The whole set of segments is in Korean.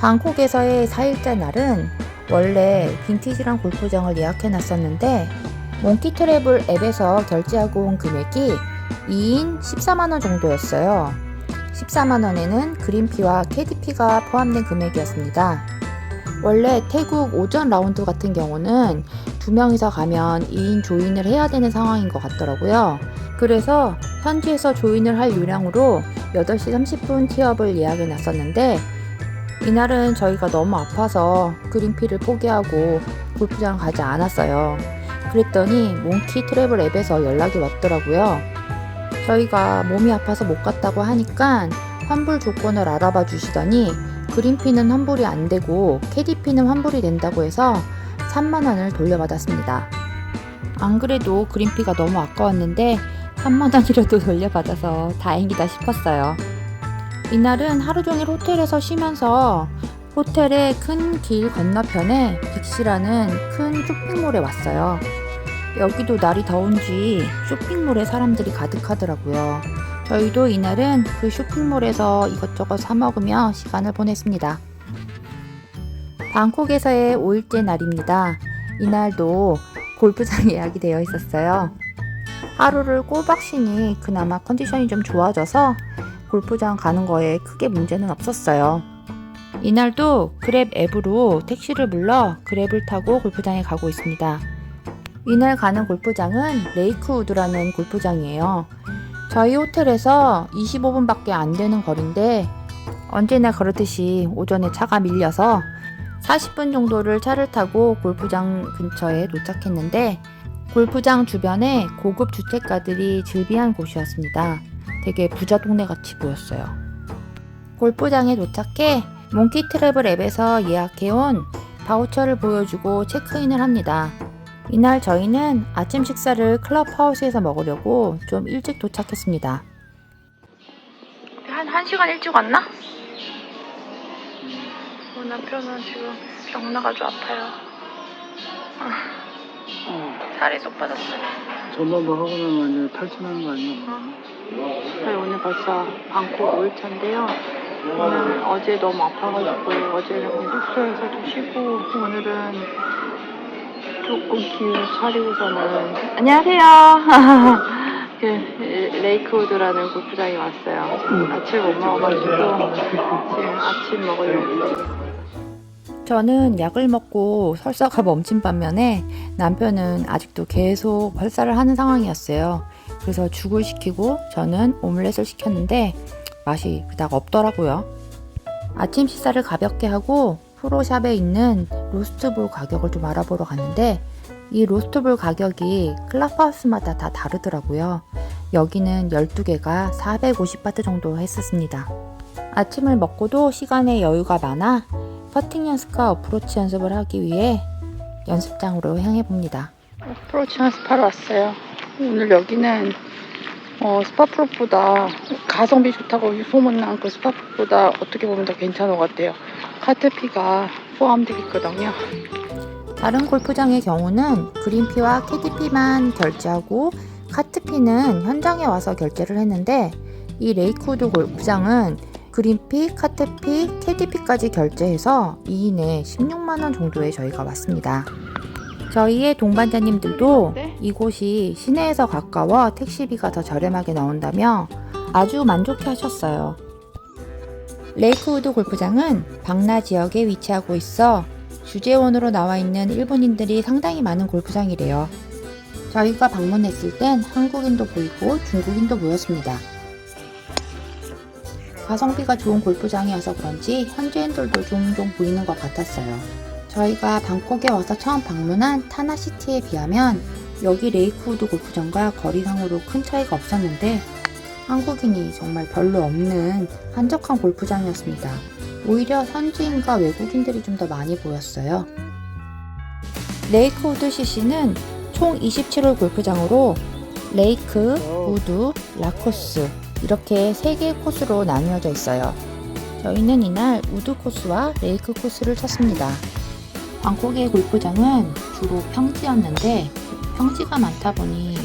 방콕에서의 4일째 날은 원래 빈티지랑 골프장을 예약해 놨었는데 몽키 트래블 앱에서 결제하고 온 금액이 2인 14만원 정도였어요. 14만원에는 그린피와 캐디피가 포함된 금액이었습니다. 원래 태국 오전 라운드 같은 경우는 두 명이서 가면 2인 조인을 해야 되는 상황인 것 같더라고요. 그래서 현지에서 조인을 할 요량으로 8시 30분 티업을 예약해 놨었는데 이날은 저희가 너무 아파서 그린피를 포기하고 골프장 가지 않았어요. 그랬더니 몽키 트래블 앱에서 연락이 왔더라고요. 저희가 몸이 아파서 못 갔다고 하니까 환불 조건을 알아봐 주시더니 그린피는 환불이 안 되고 캐디피는 환불이 된다고 해서 3만원을 돌려받았습니다. 안 그래도 그린피가 너무 아까웠는데 3만원이라도 돌려받아서 다행이다 싶었어요. 이날은 하루 종일 호텔에서 쉬면서 호텔의 큰 길 건너편에 빅시라는 큰 쇼핑몰에 왔어요. 여기도 날이 더운지 쇼핑몰에 사람들이 가득하더라고요. 저희도 이날은 그 쇼핑몰에서 이것저것 사 먹으며 시간을 보냈습니다. 방콕에서의 5일째 날입니다. 이날도 골프장 예약이 되어 있었어요. 하루를 꼬박 쉬니 그나마 컨디션이 좀 좋아져서 골프장 가는 거에 크게 문제는 없었어요. 이날도 그랩 앱으로 택시를 불러 그랩을 타고 골프장에 가고 있습니다. 이날 가는 골프장은 레이크우드라는 골프장이에요. 저희 호텔에서 25분밖에 안 되는 거리인데 언제나 그렇듯이 오전에 차가 밀려서 40분 정도를 차를 타고 골프장 근처에 도착했는데 골프장 주변에 고급 주택가들이 즐비한 곳이었습니다. 되게 부자 동네 같이 보였어요. 골프장에 도착해 몽키 트래블 앱에서 예약해온 바우처를 보여주고 체크인을 합니다. 이날 저희는 아침 식사를 클럽하우스에서 먹으려고 좀 일찍 도착했습니다. 한 1시간 일찍 왔나? 어, 남편은 지금 병 나가지고 아파요. 어, 살이 쏙 빠졌어요. 전반부 뭐 하고 나면 탈진하는 거 아니야? 저희 오늘 벌써 방콕 5일차인데요. 오늘 어제 너무 아파가지고 어제는 그냥 숙소에서도 쉬고 오늘은 조금 기운 차리고서는 안녕하세요. 그 레이크우드라는 골프장에 왔어요. 아침 못 먹어가지고 지금 아침 먹으려고. 저는 약을 먹고 설사가 멈춘 반면에 남편은 아직도 계속 설사를 하는 상황이었어요. 그래서 죽을 시키고 저는 오믈렛을 시켰는데 맛이 그닥 없더라고요. 아침 식사를 가볍게 하고 프로샵에 있는 로스트볼 가격을 좀 알아보러 갔는데 이 로스트볼 가격이 클럽하우스마다 다 다르더라고요. 여기는 12개가 450바트 정도 했었습니다. 아침을 먹고도 시간에 여유가 많아 퍼팅 연습과 어프로치 연습을 하기 위해 연습장으로 향해 봅니다. 어프로치 연습하러 왔어요. 오늘 여기는 어, 스파프로보다 가성비 좋다고 소문난 그 스파프보다 어떻게 보면 더 괜찮은 것 같아요. 카트피가 포함되어 있거든요. 다른 골프장의 경우는 그린피와 캐디피만 결제하고 카트피는 현장에 와서 결제를 했는데 이 레이크우드 골프장은 그린피, 카트피, 캐디피까지 결제해서 2인에 16만원 정도에 저희가 왔습니다. 저희의 동반자님들도 네? 이곳이 시내에서 가까워 택시비가 더 저렴하게 나온다며 아주 만족해 하셨어요. 레이크우드 골프장은 방나 지역에 위치하고 있어 주재원으로 나와 있는 일본인들이 상당히 많은 골프장이래요. 저희가 방문했을 땐 한국인도 보이고 중국인도 보였습니다. 가성비가 좋은 골프장이어서 그런지 현지인들도 종종 보이는 것 같았어요. 저희가 방콕에 와서 처음 방문한 타나시티에 비하면 여기 레이크우드 골프장과 거리상으로 큰 차이가 없었는데 한국인이 정말 별로 없는 한적한 골프장이었습니다. 오히려 현지인과 외국인들이 좀 더 많이 보였어요. 레이크 우드 CC는 총 27홀 골프장으로 레이크, 우드, 라코스 이렇게 3개의 코스로 나뉘어져 있어요. 저희는 이날 우드 코스와 레이크 코스를 쳤습니다. 방콕의 골프장은 주로 평지였는데 평지가 많다 보니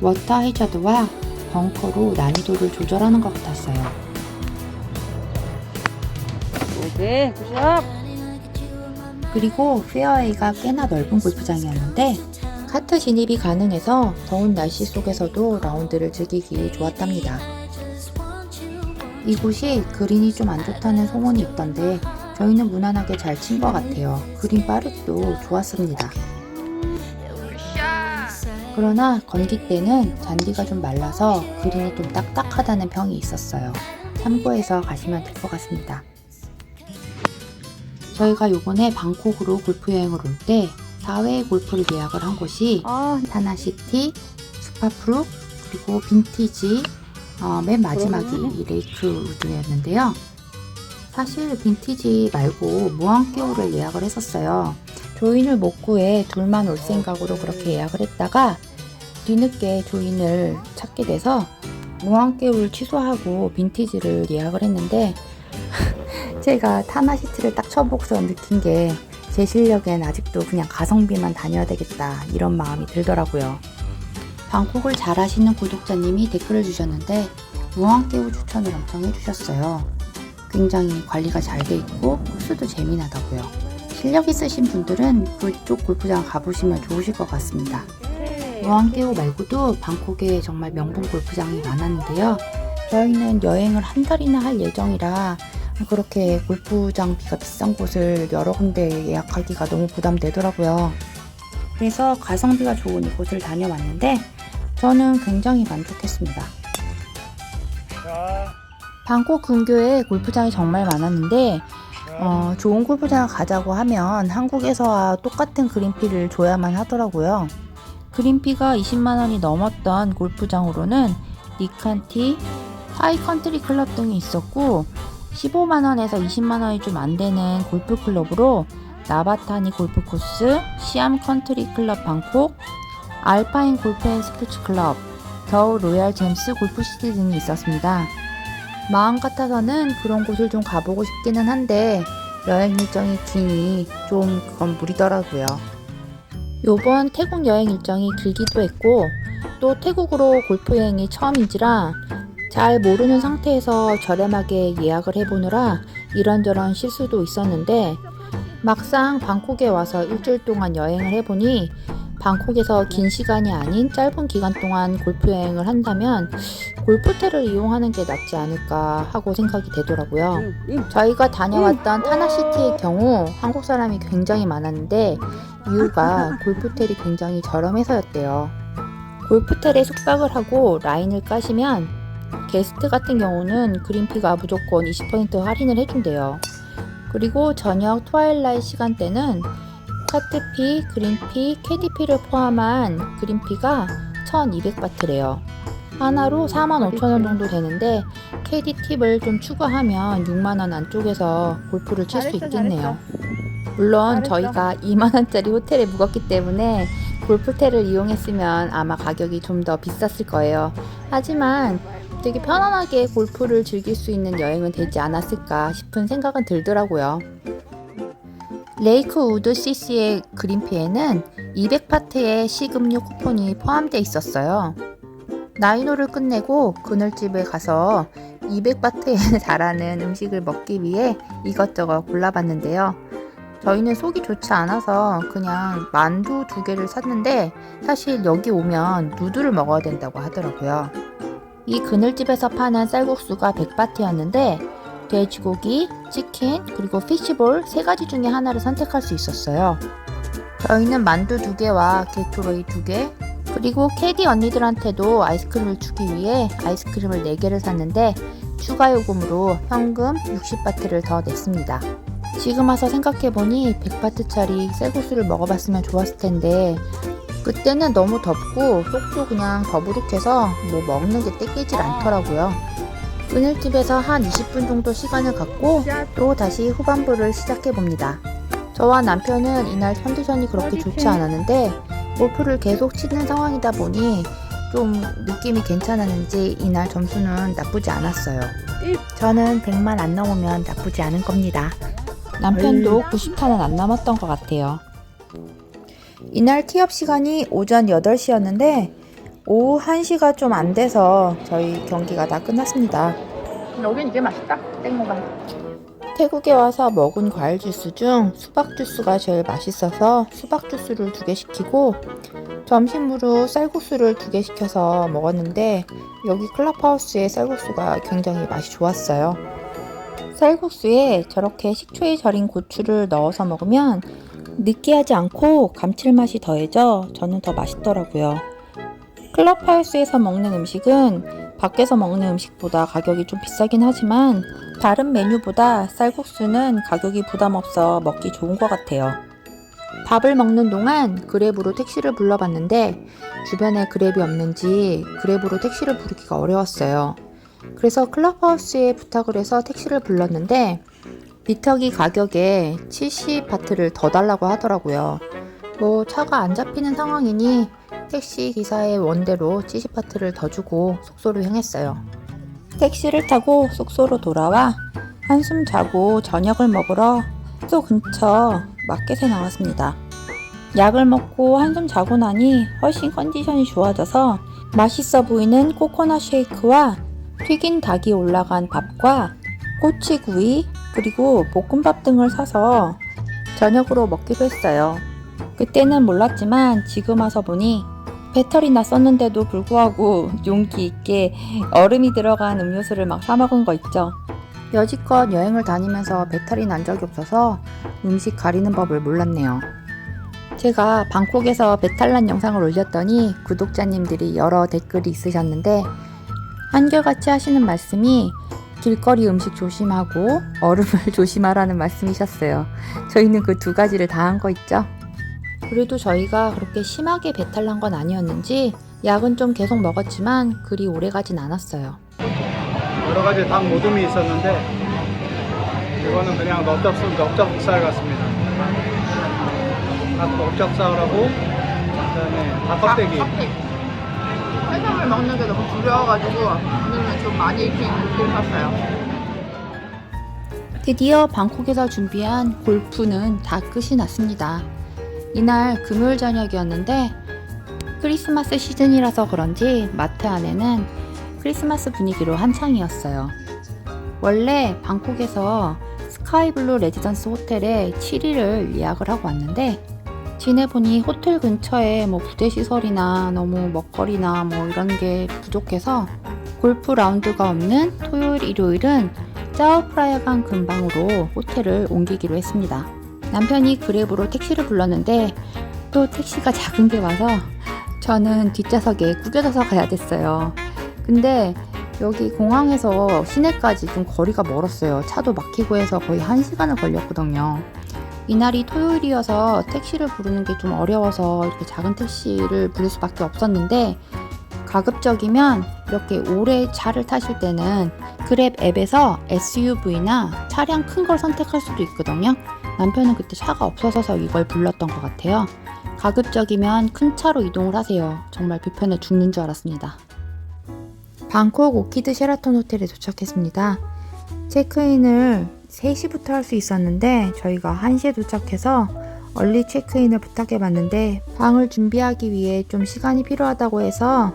워터 해저드와 벙커로 난이도를 조절하는 것 같았어요. 네, 굿샷. 그리고 페어웨이가 꽤나 넓은 골프장이었는데 카트 진입이 가능해서 더운 날씨 속에서도 라운드를 즐기기 좋았답니다. 이곳이 그린이 좀 안 좋다는 소문이 있던데 저희는 무난하게 잘 친 것 같아요. 그린 빠르기도 좋았습니다. 그러나 건기 때는 잔디가 좀 말라서 그린이 좀 딱딱하다는 평이 있었어요. 참고해서 가시면 될 것 같습니다. 저희가 요번에 방콕으로 골프 여행을 올 때 4회 골프를 예약을 한 곳이 아, 타나시티, 스파프루, 그리고 빈티지, 어, 맨 마지막이. 이 레이크 우드였는데요. 사실 빈티지 말고 무한깨우를 예약을 했었어요. 조인을 못 구해 둘만 올 생각으로 그렇게 예약을 했다가 뒤늦게 조인을 찾게 돼서 무한깨우를 취소하고 빈티지를 예약을 했는데 제가 타나시티를 딱 쳐보고서 느낀 게 제 실력엔 아직도 그냥 가성비만 다녀야 되겠다 이런 마음이 들더라고요. 방콕을 잘 아시는 구독자님이 댓글을 주셨는데 무한깨우 추천을 엄청 해주셨어요. 굉장히 관리가 잘 돼 있고 코스도 재미나다고요. 실력 있으신 분들은 그쪽 골프장 가보시면 좋으실 것 같습니다. 무한깨우 말고도 방콕에 정말 명분 골프장이 많았는데요. 저희는 여행을 한 달이나 할 예정이라 그렇게 골프장비가 비싼 곳을 여러 군데 예약하기가 너무 부담되더라고요. 그래서 가성비가 좋은 이곳을 다녀왔는데 저는 굉장히 만족했습니다. 자, 방콕 근교에 골프장이 정말 많았는데 어, 좋은 골프장을 가자고 하면 한국에서와 똑같은 그린피를 줘야만 하더라고요. 그린피가 20만 원이 넘었던 골프장으로는 니칸티, 하이컨트리 클럽 등이 있었고 15만 원에서 20만 원이 좀 안 되는 골프 클럽으로 나바타니 골프 코스, 시암 컨트리 클럽 방콕, 알파인 골프 앤 스포츠 클럽, 더 로얄 잼스 골프 시티 등이 있었습니다. 마음 같아서는 그런 곳을 좀 가보고 싶기는 한데 여행 일정이 기니 좀 그건 무리더라고요. 요번 태국 여행 일정이 길기도 했고 또 태국으로 골프 여행이 처음인지라 잘 모르는 상태에서 저렴하게 예약을 해보느라 이런저런 실수도 있었는데 막상 방콕에 와서 일주일 동안 여행을 해보니 방콕에서 긴 시간이 아닌 짧은 기간 동안 골프 여행을 한다면 골프태를 이용하는 게 낫지 않을까 하고 생각이 되더라고요. 저희가 다녀왔던 타나시티의 경우 한국 사람이 굉장히 많았는데 이유가 골프텔이 굉장히 저렴해서였대요. 골프텔에 숙박을 하고 라인을 까시면 게스트 같은 경우는 그린피가 무조건 20% 할인을 해준대요. 그리고 저녁 트와일라이트 시간대는 카트피, 그린피, 캐디피를 포함한 그린피가 1200바트래요. 하나로 45,000원 정도 되는데 캐디 팁을 좀 추가하면 6만원 안쪽에서 골프를 칠 수 있겠네요. 물론. 저희가 2만원짜리 호텔에 묵었기 때문에 골프텔을 이용했으면 아마 가격이 좀 더 비쌌을 거예요. 하지만 되게 편안하게 골프를 즐길 수 있는 여행은 되지 않았을까 싶은 생각은 들더라고요. 레이크 우드 CC의 그린피에는 200파트의 시급류 쿠폰이 포함되어 있었어요. 나이노를 끝내고 그늘집에 가서 200바트에 달하는 음식을 먹기 위해 이것저것 골라봤는데요. 저희는 속이 좋지 않아서 그냥 만두 두 개를 샀는데 사실 여기 오면 누드를 먹어야 된다고 하더라고요. 이 그늘집에서 파는 쌀국수가 100바트였는데 돼지고기, 치킨, 그리고 피시볼 세 가지 중에 하나를 선택할 수 있었어요. 저희는 만두 두 개와 게토레이 두 개, 그리고 캐디 언니들한테도 아이스크림을 주기 위해 아이스크림을 4개를 샀는데 추가 요금으로 현금 60바트를 더 냈습니다. 지금 와서 생각해보니 100바트짜리 쌀국수를 먹어봤으면 좋았을 텐데 그때는 너무 덥고 속도 그냥 더부룩해서 뭐 먹는 게 땡기질 않더라고요. 그늘집에서 한 20분 정도 시간을 갖고 또 다시 후반부를 시작해 봅니다. 저와 남편은 이날 컨디션이 그렇게 좋지 않았는데 골프를 계속 치는 상황이다 보니 좀 느낌이 괜찮았는지 이날 점수는 나쁘지 않았어요. 저는 100만 안 넘으면 나쁘지 않은 겁니다. 남편도 90타는 안 남았던 것 같아요. 이날 티업 시간이 오전 8시였는데 오후 1시가 좀 안 돼서 저희 경기가 다 끝났습니다. 여긴 이게 맛있다. 땡모가. 태국에 와서 먹은 과일 주스 중 수박 주스가 제일 맛있어서 수박 주스를 두 개 시키고 점심으로 쌀국수를 두 개 시켜서 먹었는데 여기 클럽하우스의 쌀국수가 굉장히 맛이 좋았어요. 쌀국수에 저렇게 식초에 절인 고추를 넣어서 먹으면 느끼하지 않고 감칠맛이 더해져 저는 더 맛있더라고요. 클럽하우스에서 먹는 음식은 밖에서 먹는 음식보다 가격이 좀 비싸긴 하지만 다른 메뉴보다 쌀국수는 가격이 부담 없어 먹기 좋은 것 같아요. 밥을 먹는 동안 그랩으로 택시를 불러봤는데 주변에 그랩이 없는지 그랩으로 택시를 부르기가 어려웠어요. 그래서 클럽하우스에 부탁을 해서 택시를 불렀는데 미터기 가격에 70바트를 더 달라고 하더라고요. 뭐 차가 안 잡히는 상황이니 택시 기사의 원대로 70바트를 더 주고 숙소로 향했어요. 택시를 타고 숙소로 돌아와 한숨 자고 저녁을 먹으러 숙소 근처 마켓에 나왔습니다. 약을 먹고 한숨 자고 나니 훨씬 컨디션이 좋아져서 맛있어 보이는 코코넛 쉐이크와 튀긴 닭이 올라간 밥과 꼬치구이 그리고 볶음밥 등을 사서 저녁으로 먹기로 했어요. 그때는 몰랐지만 지금 와서 보니 배터리나 썼는데도 불구하고 용기 있게 얼음이 들어간 음료수를 막 사먹은 거 있죠. 여지껏 여행을 다니면서 배탈이 난 적이 없어서 음식 가리는 법을 몰랐네요. 제가 방콕에서 배탈 난 영상을 올렸더니 구독자님들이 여러 댓글이 있으셨는데 한결같이 하시는 말씀이 길거리 음식 조심하고 얼음을 조심하라는 말씀이셨어요. 저희는 그 두 가지를 다 한 거 있죠? 그래도 저희가 그렇게 심하게 배탈 난 건 아니었는지 약은 좀 계속 먹었지만 그리 오래 가진 않았어요. 여러 가지 닭 모둠이 있었는데 이거는 그냥 넓적 넓적살 같습니다. 닭 넓적살하고 그다음에 닭 껍데기. 해산물 먹는 게 너무 두려워가지고 오늘은 좀 많이 익힌 고기를 샀어요. 드디어 방콕에서 준비한 골프는 다 끝이 났습니다. 이날 금요일 저녁이었는데 크리스마스 시즌이라서 그런지 마트 안에는 크리스마스 분위기로 한창이었어요. 원래 방콕에서 스카이블루 레지던스 호텔에 7일을 예약을 하고 왔는데 지내보니 호텔 근처에 뭐 부대 시설이나 너무 먹거리나 뭐 이런 게 부족해서 골프 라운드가 없는 토요일 일요일은 짜오프라야강 근방으로 호텔을 옮기기로 했습니다. 남편이 그랩으로 택시를 불렀는데 또 택시가 작은 게 와서 저는 뒷좌석에 구겨져서 가야 됐어요. 근데 여기 공항에서 시내까지 좀 거리가 멀었어요. 차도 막히고 해서 거의 1시간을 걸렸거든요. 이날이 토요일이어서 택시를 부르는 게 좀 어려워서 이렇게 작은 택시를 부를 수밖에 없었는데 가급적이면 이렇게 오래 차를 타실 때는 그랩 앱에서 SUV나 차량 큰 걸 선택할 수도 있거든요. 남편은 그때 차가 없어서 이걸 불렀던 것 같아요. 가급적이면 큰 차로 이동을 하세요. 정말 불편해 죽는 줄 알았습니다. 방콕 오키드 쉐라톤 호텔에 도착했습니다. 체크인을 3시부터 할 수 있었는데 저희가 1시에 도착해서 얼리 체크인을 부탁해 봤는데 방을 준비하기 위해 좀 시간이 필요하다고 해서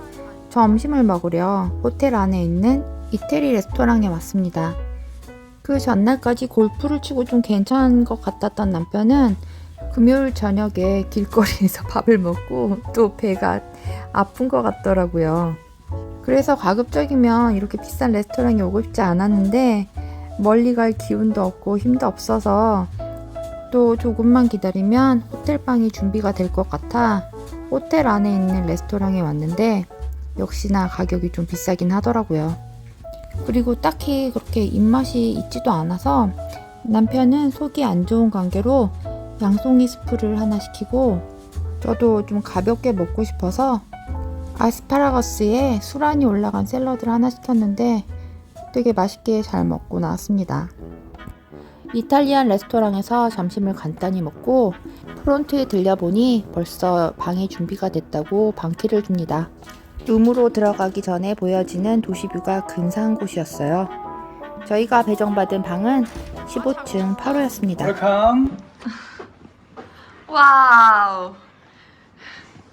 점심을 먹으려 호텔 안에 있는 이태리 레스토랑에 왔습니다. 그 전날까지 골프를 치고 좀 괜찮은 것 같았던 남편은 금요일 저녁에 길거리에서 밥을 먹고 또 배가 아픈 것 같더라고요. 그래서 가급적이면 이렇게 비싼 레스토랑에 오고 싶지 않았는데 멀리 갈 기운도 없고 힘도 없어서 또 조금만 기다리면 호텔방이 준비가 될 것 같아 호텔 안에 있는 레스토랑에 왔는데 역시나 가격이 좀 비싸긴 하더라고요. 그리고 딱히 그렇게 입맛이 있지도 않아서 남편은 속이 안 좋은 관계로 양송이 스프를 하나 시키고 저도 좀 가볍게 먹고 싶어서 아스파라거스에 수란이 올라간 샐러드를 하나 시켰는데 되게 맛있게 잘 먹고 나왔습니다. 이탈리안 레스토랑에서 점심을 간단히 먹고 프론트에 들려보니 벌써 방이 준비가 됐다고 방키를 줍니다. 룸으로 들어가기 전에 보여지는 도시뷰가 근사한 곳이었어요. 저희가 배정받은 방은 15층 8호였습니다. 웰컴. 와우.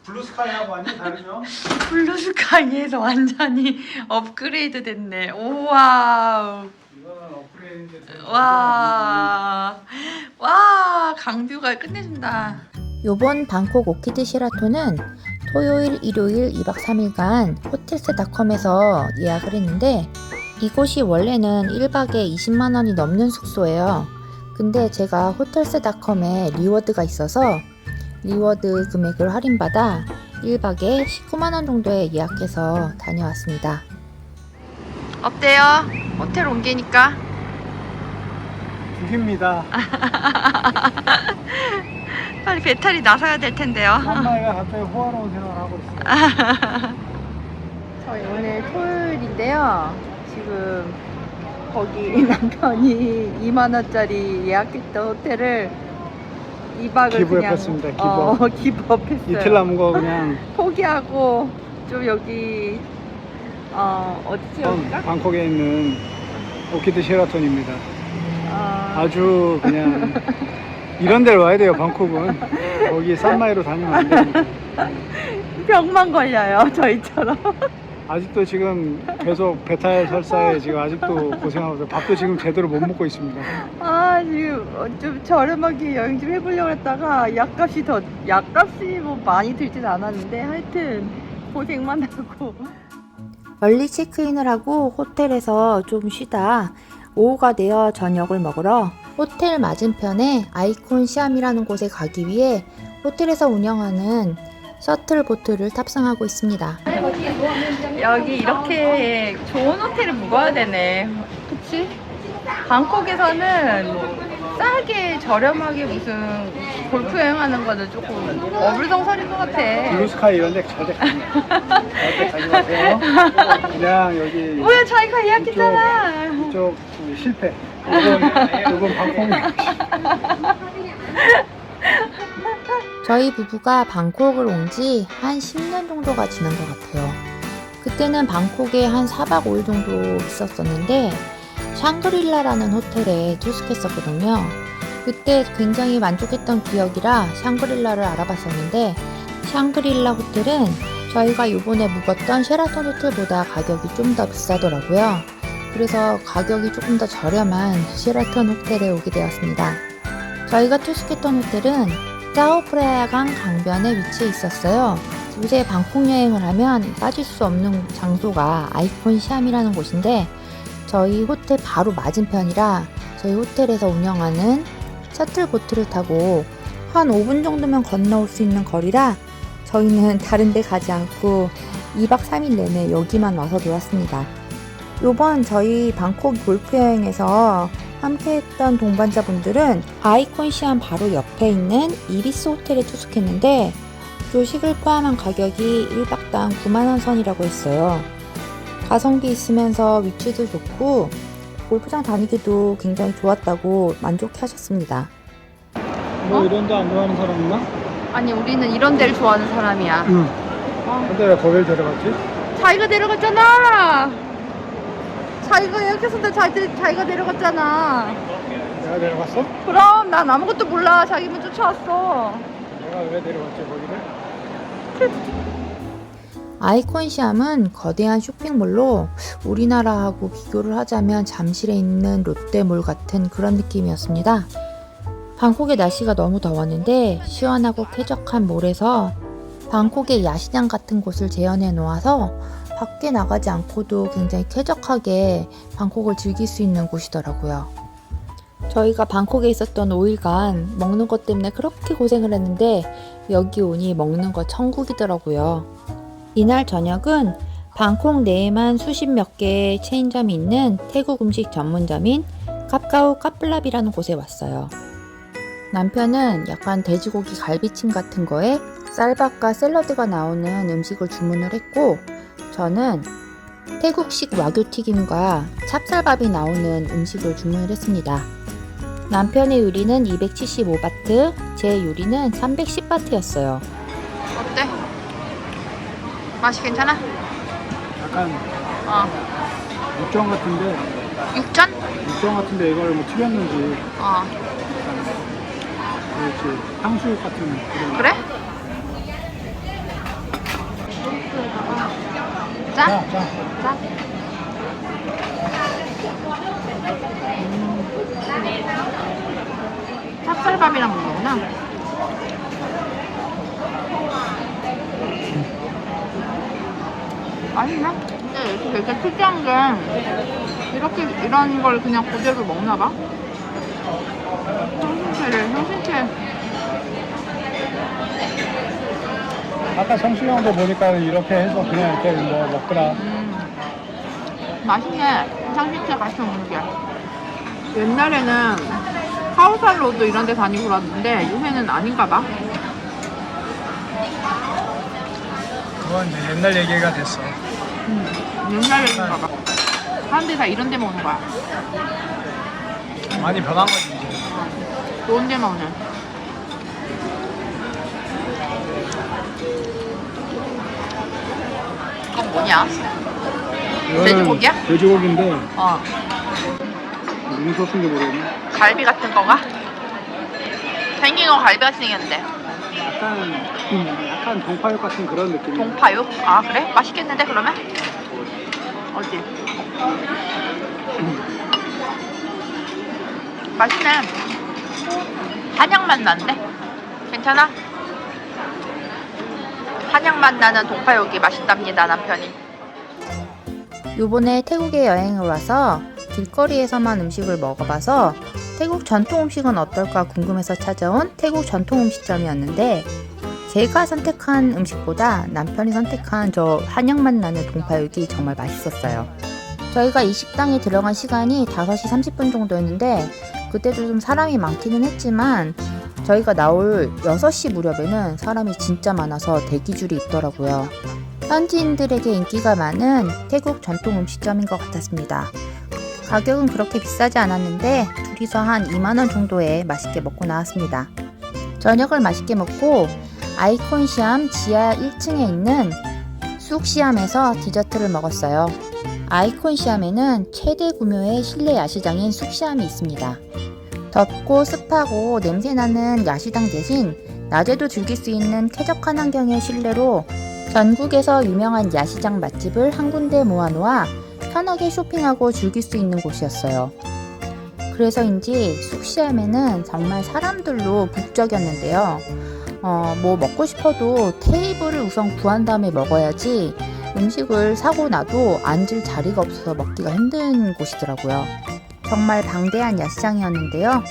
블루스카이하고 완전 다르죠? 블루스카이에서 완전히 업그레이드 됐네. 오 와우. 이거는 업그레이드 와, 와, 강뷰가 끝내준다. 요번 방콕 오키드 시라톤은 토요일, 일요일 2박 3일간 호텔스닷컴에서 예약을 했는데 이곳이 원래는 1박에 20만 원이 넘는 숙소예요. 근데 제가 호텔스닷컴에 리워드가 있어서 리워드 금액을 할인받아 1박에 19만 원 정도에 예약해서 다녀왔습니다. 어때요? 호텔 옮기니까? 죽입니다. 빨리 배탈이 나서야 될 텐데요. 한마이가 갑자기 호화로운 생활을 하고 있어요. 저희 오늘 토요일인데요. 지금 거기 남편이 2만 원짜리 예약했던 호텔을 2박을 기부했습니다, 그냥 어, 기부했어요. 이틀 남은 거 그냥 포기하고 좀 여기 어 어디지 여기가? 방콕에 있는 오키드 쉐라톤입니다. 어, 아주 그냥 이런 데를 와야 돼요, 방콕은. 거기 산마이로 다니면 안 됩니다. 병만 걸려요 저희처럼. 아직도 지금 계속 배탈 설사에 지금 아직도 고생하고 있어요. 밥도 지금 제대로 못 먹고 있습니다. 아 지금 어, 좀 저렴하게 여행 좀 해보려고 했다가 약값이 더 약값이 뭐 많이 들진 않았는데 하여튼 고생만 하고. 얼리 체크인을 하고 호텔에서 좀 쉬다 오후가 되어 저녁을 먹으러 호텔 맞은편에 아이콘 시암이라는 곳에 가기 위해 호텔에서 운영하는 셔틀 보트를 탑승하고 있습니다. 여기 이렇게 좋은 호텔을 묵어야 되네. 그치? 방콕에서는 싸게 저렴하게 무슨 골프 여행하는 거는 조금 어불성설인 것 같아. 블루스카이 이런 데 절대 가지 마세요. 절대 가지 마세요. 그냥 여기 뭐야 자기가 예약했잖아. 이쪽 실패. 이건, 방콕 저희 부부가 방콕을 온 지 한 10년 정도가 지난 것 같아요. 그때는 방콕에 한 4박 5일 정도 있었었는데 샹그릴라라는 호텔에 투숙했었거든요. 그때 굉장히 만족했던 기억이라 샹그릴라를 알아봤었는데 샹그릴라 호텔은 저희가 이번에 묵었던 쉐라톤 호텔보다 가격이 좀 더 비싸더라고요. 그래서 가격이 조금 더 저렴한 쉐라톤 호텔에 오게 되었습니다. 저희가 투숙했던 호텔은 짜오프라야강 강변에 위치해 있었어요. 요새 방콕 여행을 하면 빠질 수 없는 장소가 아이콘 시암이라는 곳인데 저희 호텔 바로 맞은편이라 저희 호텔에서 운영하는 셔틀 보트를 타고 한 5분 정도면 건너올 수 있는 거리라 저희는 다른 데 가지 않고 2박 3일 내내 여기만 와서 놀았습니다. 요번 저희 방콕 골프 여행에서 함께 했던 동반자분들은 아이콘 시암 바로 옆에 있는 이리스 호텔에 투숙했는데 조식을 포함한 가격이 1박당 9만원 선이라고 했어요. 가성비 있으면서 위치도 좋고 골프장 다니기도 굉장히 좋았다고 만족해 하셨습니다. 뭐 이런 데 안 좋아하는 사람 있나? 아니 우리는 이런 데를 좋아하는 사람이야. 응. 어. 근데 왜 거길 데려갔지? 자기가 데려갔잖아. 자기가 예약했었는데 자기, 자기가 데려갔잖아. 내가 데려갔어? 그럼 난 아무것도 몰라. 자기만 쫓아왔어. 내가 왜 데려갔지 거기를? 아이콘 시암은 거대한 쇼핑몰로 우리나라하고 비교를 하자면 잠실에 있는 롯데몰 같은 그런 느낌이었습니다. 방콕의 날씨가 너무 더웠는데 시원하고 쾌적한 몰에서 방콕의 야시장 같은 곳을 재현해 놓아서 밖에 나가지 않고도 굉장히 쾌적하게 방콕을 즐길 수 있는 곳이더라고요. 저희가 방콕에 있었던 5일간 먹는 것 때문에 그렇게 고생을 했는데 여기 오니 먹는 거 천국이더라고요. 이날 저녁은 방콕 내에만 수십 몇 개의 체인점이 있는 태국 음식 전문점인 깝까우 까플랍이라는 곳에 왔어요. 남편은 약간 돼지고기 갈비찜 같은 거에 쌀밥과 샐러드가 나오는 음식을 주문을 했고 저는 태국식 와규 튀김과 찹쌀밥이 나오는 음식을 주문을 했습니다. 남편의 요리는 275바트, 제 요리는 310바트였어요. 어때? 맛이 괜찮아? 약간 어. 육전 같은데 육전? 육전 같은데 이걸 뭐 튀겼는지 어. 그렇지 탕수육 같은 그런 그래? 짜? 자, 자. 짜? 음. 찹쌀밥이랑 먹는 거구나. 맛있나? 근데 되게 특이한 게 이렇게 이런 걸 그냥 그대로 먹나 봐. 형신채를 형신채 아까 성수 형도 보니까 이렇게 해서 그냥 이렇게 뭐 먹더라. 음, 맛있네. 향신채 같이 먹는 게. 옛날에는 카오살로도 이런 데 다니고 그러는데 요새는 아닌가 봐. 그건 이제 옛날 얘기가 됐어. 옛날 얘기인가 봐. 사람들이 다 이런 데 먹는 거야. 많이 변한 거지 이제. 좋은 데만 오 이건 뭐냐? 돼지고기야? 돼지고기인데 어, 무슨 소스인지 모르겠네. 갈비 같은 거가? 생긴 건 갈비 같이 생겼는데. 약간 음, 약간 동파육 같은 그런 느낌. 동파육? 아, 그래? 맛있겠는데, 그러면? 어디? 맛있네. 한약 맛 나는데? 괜찮아? 한약 맛 나는 동파육이 맛있답니다, 남편이. 요번에 태국에 여행을 와서 길거리에서만 음식을 먹어봐서 태국 전통 음식은 어떨까 궁금해서 찾아온 태국 전통 음식점이었는데 제가 선택한 음식보다 남편이 선택한 저 한약맛 나는 동파육이 정말 맛있었어요. 저희가 이 식당에 들어간 시간이 5시 30분 정도였는데 그때도 좀 사람이 많기는 했지만 저희가 나올 6시 무렵에는 사람이 진짜 많아서 대기줄이 있더라고요. 현지인들에게 인기가 많은 태국 전통 음식점인 것 같았습니다. 가격은 그렇게 비싸지 않았는데 둘이서 한 2만원 정도에 맛있게 먹고 나왔습니다. 저녁을 맛있게 먹고 아이콘 시암 지하 1층에 있는 쑥 시암에서 디저트를 먹었어요. 아이콘 시암에는 최대 규모의 실내 야시장인 쑥 시암이 있습니다. 덥고 습하고 냄새나는 야시장 대신 낮에도 즐길 수 있는 쾌적한 환경의 실내로 전국에서 유명한 야시장 맛집을 한 군데 모아놓아 편하게 쇼핑하고 즐길 수 있는 곳이었어요. 그래서인지 쑥시암에는 정말 사람들로 북적였는데요. 어, 뭐 먹고 싶어도 테이블을 우선 구한 다음에 먹어야지 음식을 사고 나도 앉을 자리가 없어서 먹기가 힘든 곳이더라고요. 정말 방대한 야시장이었는데요.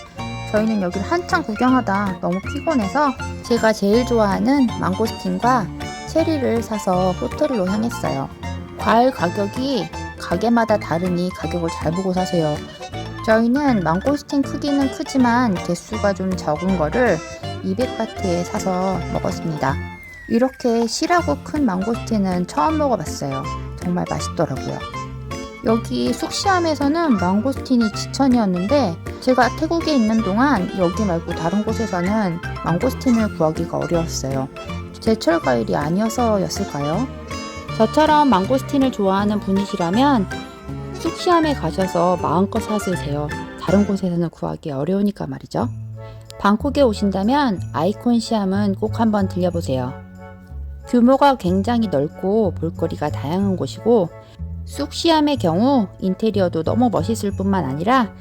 저희는 여기를 한참 구경하다 너무 피곤해서 제가 제일 좋아하는 망고스틴과 체리를 사서 호텔로 향했어요. 과일 가격이 가게마다 다르니 가격을 잘 보고 사세요. 저희는 망고스틴 크기는 크지만 개수가 좀 적은 거를 200바트에 사서 먹었습니다. 이렇게 실하고 큰 망고스틴은 처음 먹어봤어요. 정말 맛있더라고요. 여기 쑥시암에서는 망고스틴이 지천이었는데 제가 태국에 있는 동안 여기 말고 다른 곳에서는 망고스틴을 구하기가 어려웠어요. 제철 과일이 아니어서였을까요? 저처럼 망고스틴을 좋아하는 분이시라면 쑥시암에 가셔서 마음껏 사드세요. 다른 곳에서는 구하기 어려우니까 말이죠. 방콕에 오신다면 아이콘 시암은 꼭 한번 들려보세요. 규모가 굉장히 넓고 볼거리가 다양한 곳이고 쑥시암의 경우 인테리어도 너무 멋있을 뿐만 아니라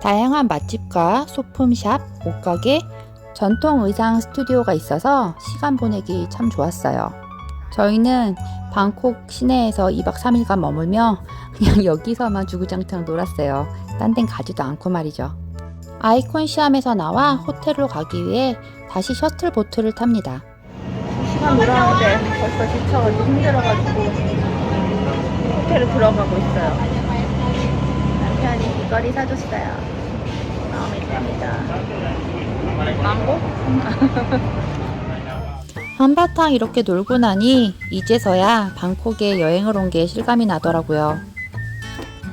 다양한 맛집과 소품샵, 옷가게, 전통 의상 스튜디오가 있어서 시간 보내기 참 좋았어요. 저희는 방콕 시내에서 2박 3일간 머물며 그냥 여기서만 주구장창 놀았어요. 딴 데는 가지도 않고 말이죠. 아이콘 시암에서 나와 호텔로 가기 위해 다시 셔틀 보트를 탑니다. 시간 놀았는데 벌써 지쳐가지고 힘들어가지고 호텔로 들어가고 있어요. 남편이 귀걸이 사줬어요. 마음에 듭니다. 망고? 한바탕 이렇게 놀고 나니 이제서야 방콕에 여행을 온 게 실감이 나더라고요.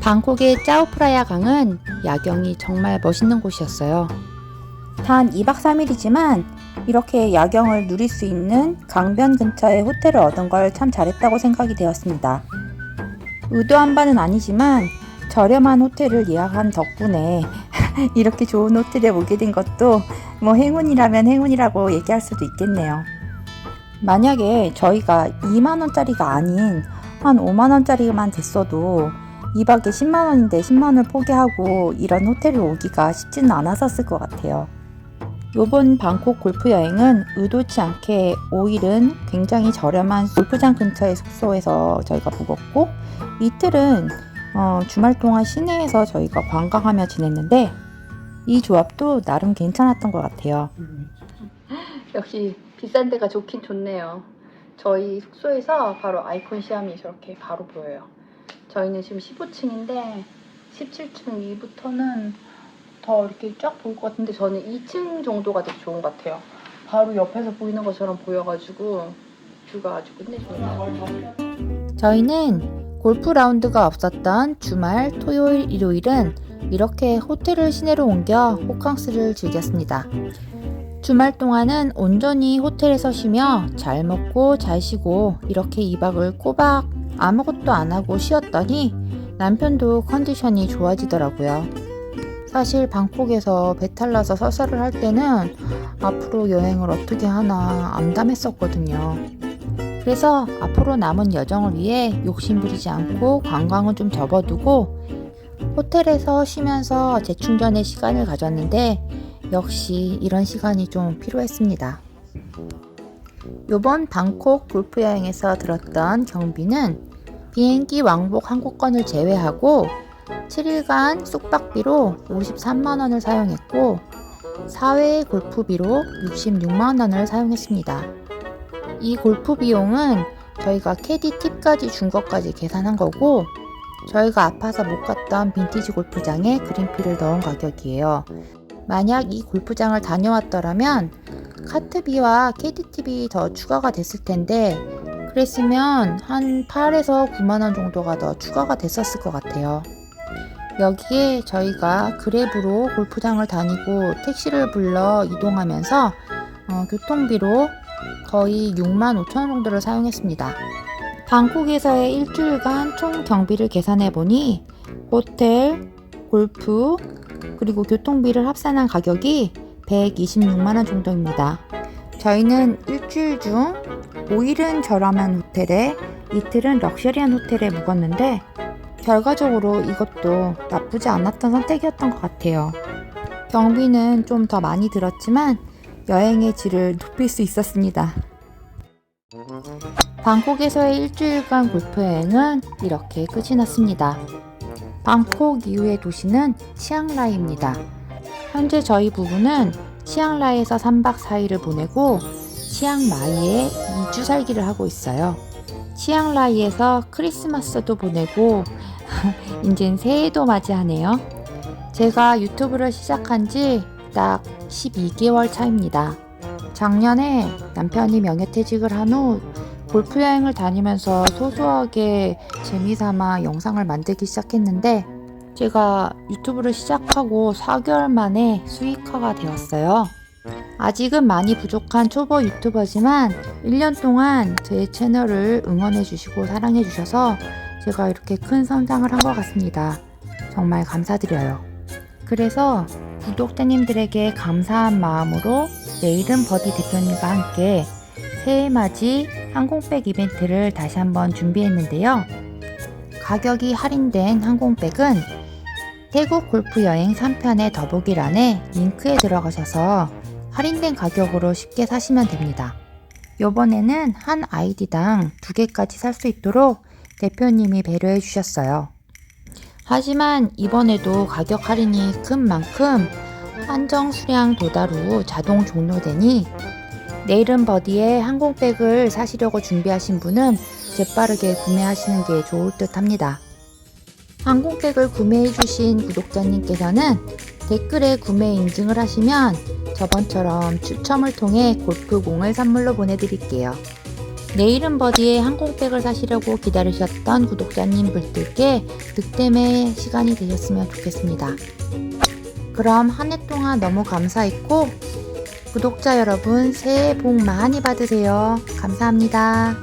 방콕의 짜오프라야 강은 야경이 정말 멋있는 곳이었어요. 단 2박 3일이지만 이렇게 야경을 누릴 수 있는 강변 근처에 호텔을 얻은 걸 참 잘했다고 생각이 되었습니다. 의도한 바는 아니지만 저렴한 호텔을 예약한 덕분에 이렇게 좋은 호텔에 오게 된 것도 뭐 행운이라면 행운이라고 얘기할 수도 있겠네요. 만약에 저희가 2만원짜리가 아닌 한 5만원짜리만 됐어도 2박에 10만원인데 10만원을 포기하고 이런 호텔을 오기가 쉽지는 않았었을 것 같아요. 요번 방콕 골프 여행은 의도치 않게 5일은 굉장히 저렴한 골프장 근처의 숙소에서 저희가 묵었고 이틀은 어, 주말 동안 시내에서 저희가 관광하며 지냈는데 이 조합도 나름 괜찮았던 것 같아요. 역시 비싼 데가 좋긴 좋네요. 저희 숙소에서 바로 아이콘 시암이 저렇게 바로 보여요. 저희는 지금 15층인데 17층 위부터는 더 이렇게 쫙 보일 것 같은데 저는 2층 정도가 되게 좋은 것 같아요. 바로 옆에서 보이는 것처럼 보여가지고 뷰가 아주 끝내줍니다. 저희는 골프 라운드가 없었던 주말 토요일 일요일은 이렇게 호텔을 시내로 옮겨 호캉스를 즐겼습니다. 주말 동안은 온전히 호텔에서 쉬며 잘 먹고 잘 쉬고 이렇게 2박을 꼬박 아무것도 안 하고 쉬었더니 남편도 컨디션이 좋아지더라고요. 사실 방콕에서 배탈 나서 설사를 할 때는 앞으로 여행을 어떻게 하나 암담했었거든요. 그래서 앞으로 남은 여정을 위해 욕심 부리지 않고 관광은 좀 접어두고 호텔에서 쉬면서 재충전의 시간을 가졌는데 역시 이런 시간이 좀 필요했습니다. 요번 방콕 골프 여행에서 들었던 경비는 비행기 왕복 항공권을 제외하고 7일간 숙박비로 53만원을 사용했고 4회 골프비로 66만원을 사용했습니다. 이 골프 비용은 저희가 캐디 팁까지 준 것까지 계산한 거고 저희가 아파서 못 갔던 빈티지 골프장에 그린피를 넣은 가격이에요. 만약 이 골프장을 다녀왔더라면 카트비와 캐디팁이 더 추가가 됐을 텐데 그랬으면 한 8에서 9만원 정도가 더 추가가 됐었을 것 같아요. 여기에 저희가 그랩으로 골프장을 다니고 택시를 불러 이동하면서 어, 교통비로 거의 6만 5천 원 정도를 사용했습니다. 방콕에서의 일주일간 총 경비를 계산해 보니 호텔, 골프, 그리고 교통비를 합산한 가격이 126만 원 정도입니다. 저희는 일주일 중 5일은 저렴한 호텔에 이틀은 럭셔리한 호텔에 묵었는데 결과적으로 이것도 나쁘지 않았던 선택이었던 것 같아요. 경비는 좀 더 많이 들었지만 여행의 질을 높일 수 있었습니다. 방콕에서의 일주일간 골프 여행은 이렇게 끝이 났습니다. 방콕 이후의 도시는 치앙라이입니다. 현재 저희 부부는 치앙라이에서 3박 4일을 보내고 치앙마이에 2주 살기를 하고 있어요. 치앙라이에서 크리스마스도 보내고 이젠 새해도 맞이하네요. 제가 유튜브를 시작한 지 딱 12개월 차입니다. 작년에 남편이 명예퇴직을 한 후 골프 여행을 다니면서 소소하게 재미삼아 영상을 만들기 시작했는데 제가 유튜브를 시작하고 4개월 만에 수익화가 되었어요. 아직은 많이 부족한 초보 유튜버지만 1년 동안 제 채널을 응원해 주시고 사랑해 주셔서 제가 이렇게 큰 성장을 한 것 같습니다. 정말 감사드려요. 그래서 구독자님들에게 감사한 마음으로 내일은 버디 대표님과 함께 새해 맞이 항공백 이벤트를 다시 한번 준비했는데요. 가격이 할인된 항공백은 태국 골프 여행 3편의 더보기란에 링크에 들어가셔서 할인된 가격으로 쉽게 사시면 됩니다. 요번에는 한 아이디당 두 개까지 살 수 있도록 대표님이 배려해 주셨어요. 하지만 이번에도 가격 할인이 큰 만큼 한정 수량 도달 후 자동 종료되니 내일은 버디에 항공백을 사시려고 준비하신 분은 재빠르게 구매하시는 게 좋을 듯 합니다. 항공백을 구매해 주신 구독자님께서는 댓글에 구매 인증을 하시면 저번처럼 추첨을 통해 골프공을 선물로 보내드릴게요. 내일은 버디에 항공백을 사시려고 기다리셨던 구독자님 분들께 득템의 시간이 되셨으면 좋겠습니다. 그럼 한 해 동안 너무 감사했고 구독자 여러분 새해 복 많이 받으세요. 감사합니다.